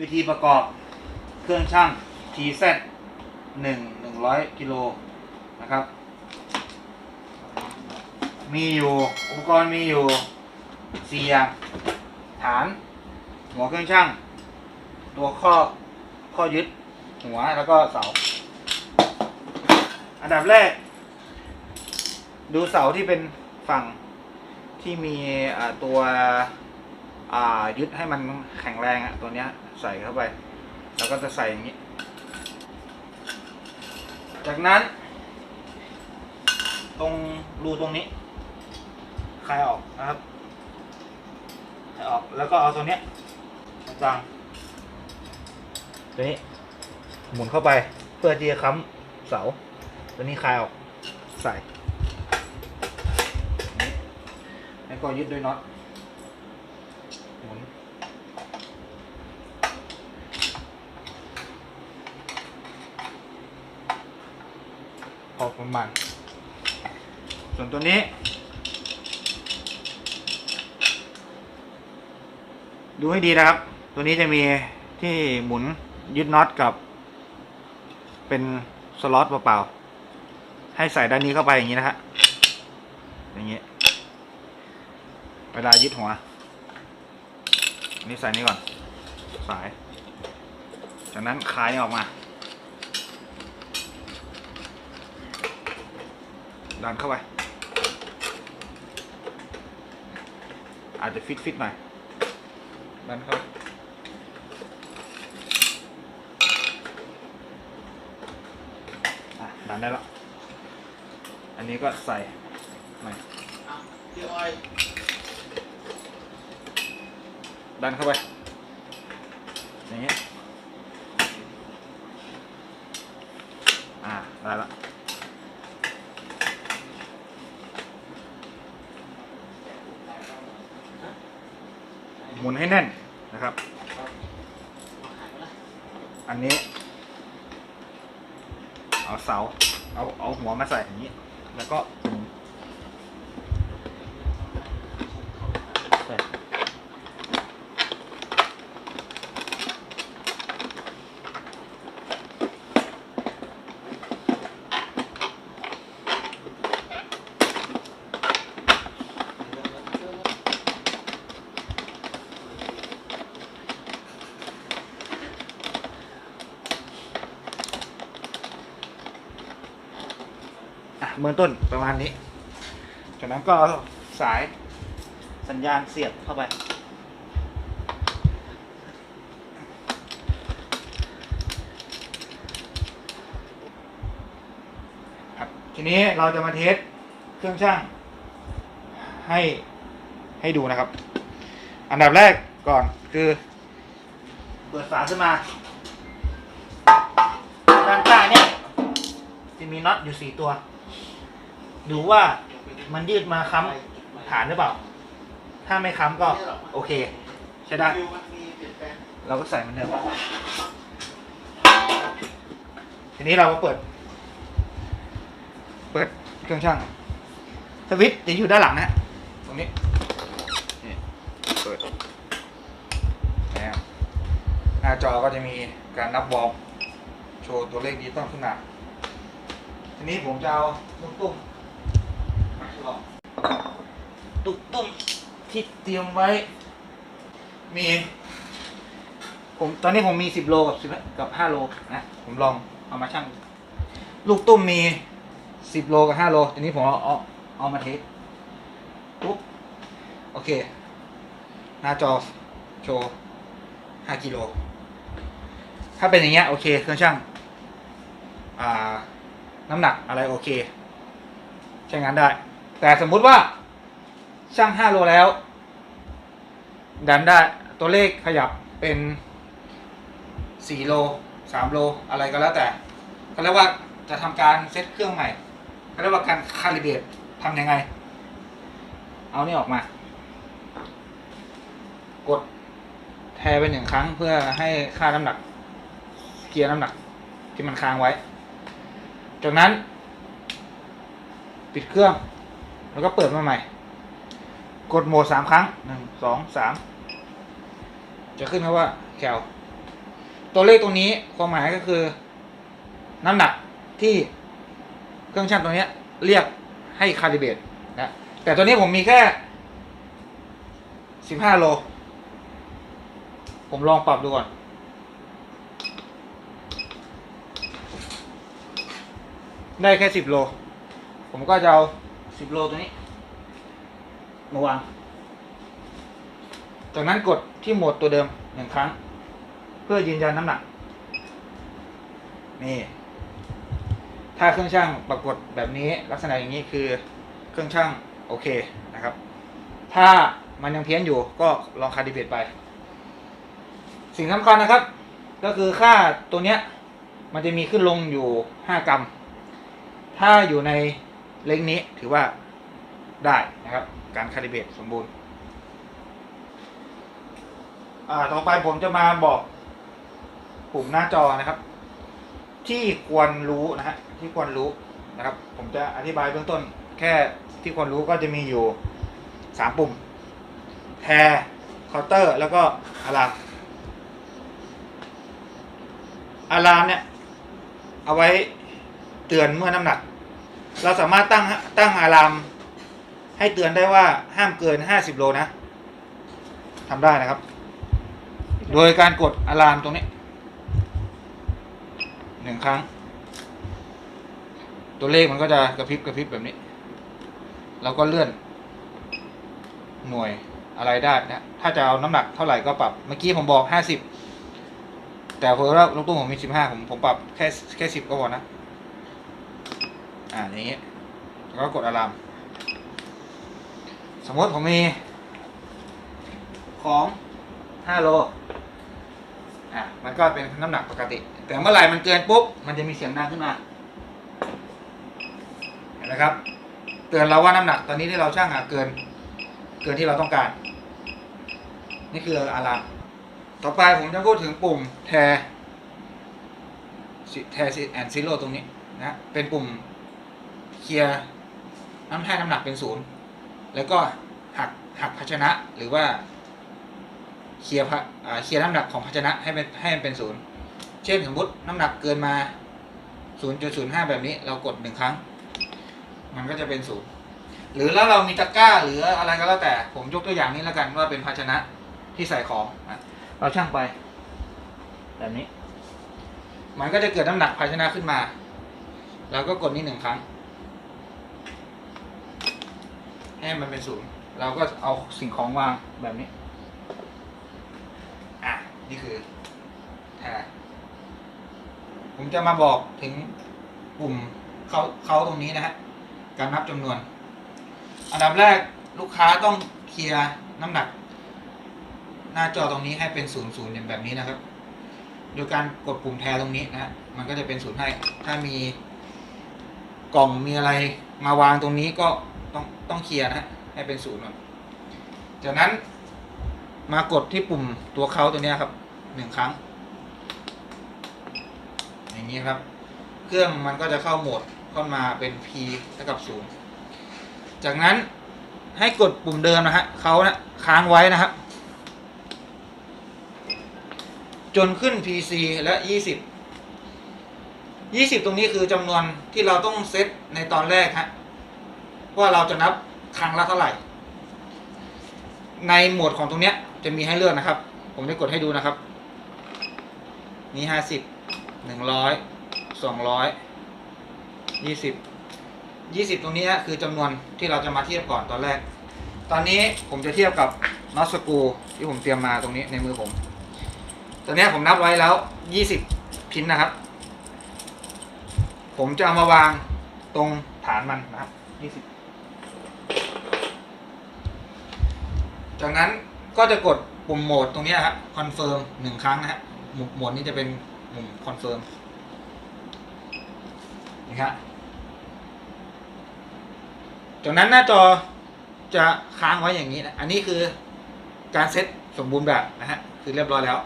วิธีประกอบเครื่องช่าง TZ 1 100กิโลนะครับ มีอยู่อุปกรณ์มีอยู่สี่อย่างฐาน หัวเครื่องช่าง ตัวข้อข้อยึดหัวแล้วก็เสา อันดับแรก ดูเสาที่เป็นฝั่งที่มีอ่าตัว ยึดให้มันแข็งแรงอะตัวเนี้ยใส่เข้าไป แล้วก็จะใส่อย่างนี้ จากนั้น ตรงรูตรงนี้คลายออกนะครับคลายออกแล้วก็เอาตัวเนี้ยตรงกลางตัวนี้ หมุนเข้าไปเพื่อที่จะค้ำเสา ตัวนี้คลายออกใส่แล้วก็ยึดด้วยน็อต หมุนพอประมาณส่วนตัวนี้ ดูให้ดีนะครับ ตัวนี้จะมีที่หมุนยึดน็อตกับ เป็นสล็อตเปล่าๆ ให้ใส่ด้านนี้เข้าไปอย่างนี้นะฮะอย่างนี้ เวลายึดหัว นี่ใส่นี่ก่อน สาย จากนั้นคลายออกมา ดันเข้าไป อาจจะฟิตฟิตๆหน่อย ดันเข้าดันได้แล้ว อันนี้ก็ใส่ใหม่เดี๋ยวไอ ดันเข้าไป อย่างเงี้ยอ่าได้ละหมุนให้แน่นนะครับ อันนี้ เอาเสา เอาเอาหัวมาใส่อย่างนี้ แล้วก็ เบื้องต้นประมาณนี้ จากนั้นก็สายสัญญาณเสียบเข้าไปครับทีนี้เราจะมาเทสเครื่องช่าง ให้ให้ดูนะครับ อันดับแรกก่อนคือ เปิดฝาขึ้นมาด้านใต้เนี่ยจะมีน็อตอยู่สี่ตัว ดูว่ามันยืดมาค้ำฐานหรือเปล่า ถ้าไม่ค้ำก็โอเค ใช้ได้ เราก็ใส่มันเดิมทีนี้เราก็เปิด เปิดเครื่องช่างสวิตช์จะอยู่ด้านหลังนะ ตรงนี้นี่เปิดหน้าจอก็จะมีการนับวอลโชว์ตัวเลขดิจิตอลขึ้นมาทีนี้ผมจะเอาลูกตุ้ม มาทดลองลูกตุ้มที่เตรียมไว้ มี ผมตอนนี้ผมมีสิบโลกับสิบกับห้าโลนะผมลองเอามาชั่ง ลูกตุ้มมีสิบโลกับห้าโลทีนี้ผมเอาเอาเอามาเทสปุ๊บโอเค หน้าจอโชว์ห้ากิโลถ้าเป็นอย่างเงี้ยโอเคเครื่องช่างอ่าน้ำหนักอะไรโอเค ใช้งานได้ แต่สมมุติว่าช่างห้าโลแล้ว ดันได้ตัวเลขขยับเป็นสี่โลสามโลอะไรก็แล้วแต่เขาเรียกว่าจะทำการเซตเครื่องใหม่เขาเรียกว่าการคาลิเบรตทำยังไง เอานี่ออกมา กดแทไปหนึ่งครั้งเพื่อให้ค่าน้ำหนัก เกียร์น้ำหนัก ที่มันค้างไว้ จากนั้น ปิดเครื่อง แล้วก็เปิดมาใหม่ กดโหมดสามครั้งหนึ่งสองสามจะขึ้นคำว่าแคลตัวเลขตรงนี้ความหมายก็คือ น้ำหนักที่เครื่องชั่งตัวนี้เรียกให้คาลิเบตนะแต่ตัวนี้ผมมีแค่สิบห้าโล ผมลองปรับดูก่อนได้แค่สิบโล ผมก็จะเอา สิบโลตัวนี้ มาวาง จากนั้นกดที่โหมดตัวเดิมหนึ่งครั้ง เพื่อยืนยันน้ำหนัก นี่ ถ้าเครื่องช่างปรากฏแบบนี้ลักษณะอย่างนี้คือเครื่องช่างโอเคนะครับ ถ้ามันยังเพี้ยนอยู่ก็ลองคาดิเบตไป สิ่งสำคัญนะครับ ก็คือค่าตัวเนี้ยมันจะมีขึ้นลงอยู่ 5 กรัม ถ้าอยู่ใน เล็งนี้ถือว่าได้นะครับ การคาลิเบตสมบูรณ์ อ่าต่อไปผมจะมาบอกปุ่มหน้าจอนะครับ ที่ควรรู้นะฮะที่ควรรู้นะครับ ผมจะอธิบายเบื้องต้น แค่ที่ควรรู้ก็จะมีอยู่สามปุ่มแทร์เคาน์เตอร์ แล้วก็อะลามอะลามเนี่ย เอาไว้เตือนเมื่อน้ำหนัก เราสามารถตั้งตั้งอะลามให้เตือนได้ว่าห้ามเกินห้าสิบโลนะทำได้นะครับ โดยการกดอะลามตรงนี้หนึ่งครั้ง ตัวเลขมันก็จะกระพริบกระพริบแบบนี้ เราก็เลื่อน หน่วยอะไรได้นะ ถ้าจะเอาน้ำหนักเท่าไหร่ก็ปรับ เมื่อกี้ผมบอกห้าสิบแต่พอว่าลูกตุ้มผมมีสิบห้าผมผมปรับแค่แค่สิบก็พอนะ อ่านี้ แล้วก็กดอะลามสมมติผมมี ของห้าโลอะมันก็เป็นน้ำหนักปกติ แต่เมื่อไหร่มันเกินปุ๊บ มันจะมีเสียงดังขึ้นมา เห็นไหมครับ เตือนเราว่าน้ำหนักตอนนี้ที่เราช่างอะเกิน เกินที่เราต้องการ นี่คืออะลามต่อไปผมจะพูดถึงปุ่มแทแทแอนซิโร่ตรงนี้นะ เป็นปุ่ม เคลียร์น้ำให้น้ำหนักเป็นศูนย์แล้วก็หักหักภาชนะหรือว่าเคลียร์เคลียร์น้ำหนักของภาชนะให้เป็นให้มันเป็นศูนย์เช่นสมมติน้ำหนักเกินมา 0.05 แบบนี้เรากดหนึ่งครั้ง มันก็จะเป็นศูนย์หรือแล้วเรามีตะกร้าหรืออะไรก็แล้วแต่ผมยกตัวอย่างนี้แล้วกันว่าเป็นภาชนะที่ใส่ของเราช่างไป แบบนี้ มันก็จะเกิดน้ำหนักภาชนะขึ้นมา เราก็กดนี่หนึ่งครั้ง ให้มันเป็นศูนย์เราก็เอาสิ่งของวางแบบนี้ อะ นี่คือแทนผมจะมาบอกถึงปุ่มเขาเขาตรงนี้นะฮะ การนับจำนวน อันดับแรกลูกค้าต้องเคลียร์น้ำหนัก หน้าจอตรงนี้ให้เป็นศูนย์ศูนย์อย่างแบบนี้นะครับ โดยการกดปุ่มแทนตรงนี้นะฮะมันก็จะเป็นศูนย์ให้ ถ้ามีกล่องมีอะไรมาวางตรงนี้ก็ ต้องต้องเคลียร์นะฮะให้เป็นศูนย์ก่อนจากนั้นมากดที่ปุ่มตัวเขาตัวนี้ครับหนึ่งครั้ง อย่างนี้ครับ เครื่องมันก็จะเข้าโหมดเข้ามาเป็น P เท่ากับศูนย์จากนั้นให้กดปุ่มเดิมนะฮะเขานะค้างไว้นะครับ จนขึ้น PC และ 20 20 ตรงนี้คือจำนวนที่เราต้องเซตในตอนแรกฮะ ว่าเราจะนับครั้งละเท่าไหร่ ในหมวดของตรงเนี้ยจะมีให้เลือกนะครับ ผมจะกดให้ดูนะครับ นี่ห้าสิบหนึ่งร้อยสองร้อยยี่สิบยี่สิบตรงนี้คือจำนวนที่เราจะมาเทียบก่อนตอนแรก ตอนนี้ผมจะเทียบกับน็อตสกูที่ผมเตรียมมาตรงนี้ในมือผม ตอนนี้ผมนับไว้แล้วยี่สิบพินนะครับ ผมจะเอามาวางตรงฐานมันนะครับยี่สิบ จากนั้นก็จะกดปุ่มโหมดตรงนี้ครับคอนเฟิร์มหนึ่งครั้งนะฮะหมุมโหมดนี้จะเป็นมุมคอนเฟิร์มนี่ครับจากนั้นหน้าจอจะค้างไว้อย่างนี้นะอันนี้คือการเซตสมบูรณ์แบบนะฮะคือเรียบร้อยแล้ว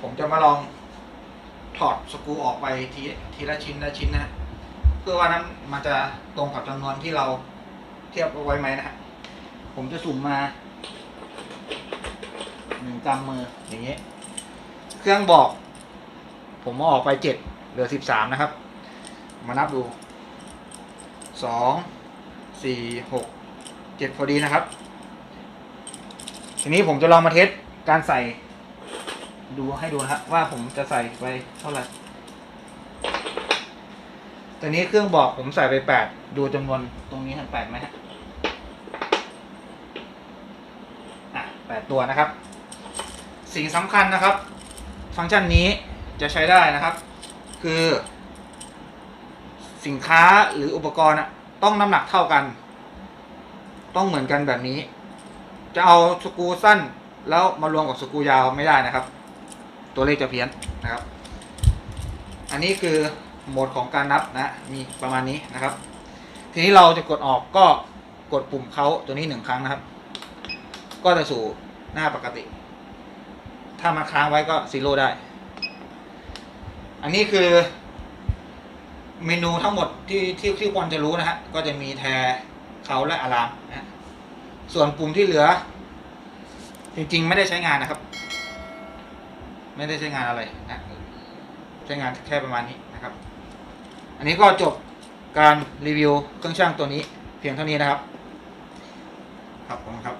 ผมจะมาลองถอดสกูออกไปทีทีละชิ้นละชิ้นนะเพื่อว่านั้นมันจะตรงกับจำนวนที่เราเทียบเอาไว้ไหมนะฮะผมจะสุ่มมา กำมืออย่างนี้เครื่องบอก ผมเอาออกไปเจ็ดเหลือสิบสามนะครับ มานับดูสองสี่หกเจ็ดพอดีนะครับ ทีนี้ผมจะลองมาเทสการใส่ ดูให้ดูนะครับว่าผมจะใส่ไปเท่าไหร่ตอนนี้เครื่องบอกผมใส่ไปแปดดูจำนวนตรงนี้ทันแปดไหมฮะอะแปดตัวนะครับ สิ่งสำคัญนะครับ ฟังก์ชันนี้จะใช้ได้นะครับ คือ สินค้าหรืออุปกรณ์อะต้องน้ำหนักเท่ากัน ต้องเหมือนกันแบบนี้ จะเอาสกูสั้นแล้วมารวมกับสกูยาวไม่ได้นะครับ ตัวเลขจะเพี้ยนนะครับ อันนี้คือโหมดของการนับนะมีประมาณนี้นะครับ ทีนี้เราจะกดออกก็กดปุ่มเขาตัวนี้หนึ่งครั้งนะครับ ก็จะสู่หน้าปกติ ถ้ามาค้างไว้ก็ซีโร่ได้ อันนี้คือ เมนูทั้งหมดที่ที่ที่ควรจะรู้นะฮะ ก็จะมีแทเขาและอะลามนะฮะส่วนปุ่มที่เหลือ จริง ๆ ไม่ได้ใช้งานนะครับ ไม่ได้ใช้งานอะไรนะใช้งานแค่ประมาณนี้นะครับ อันนี้ก็จบการรีวิวเครื่องช่างตัวนี้เพียงเท่านี้นะครับ ครับผมครับ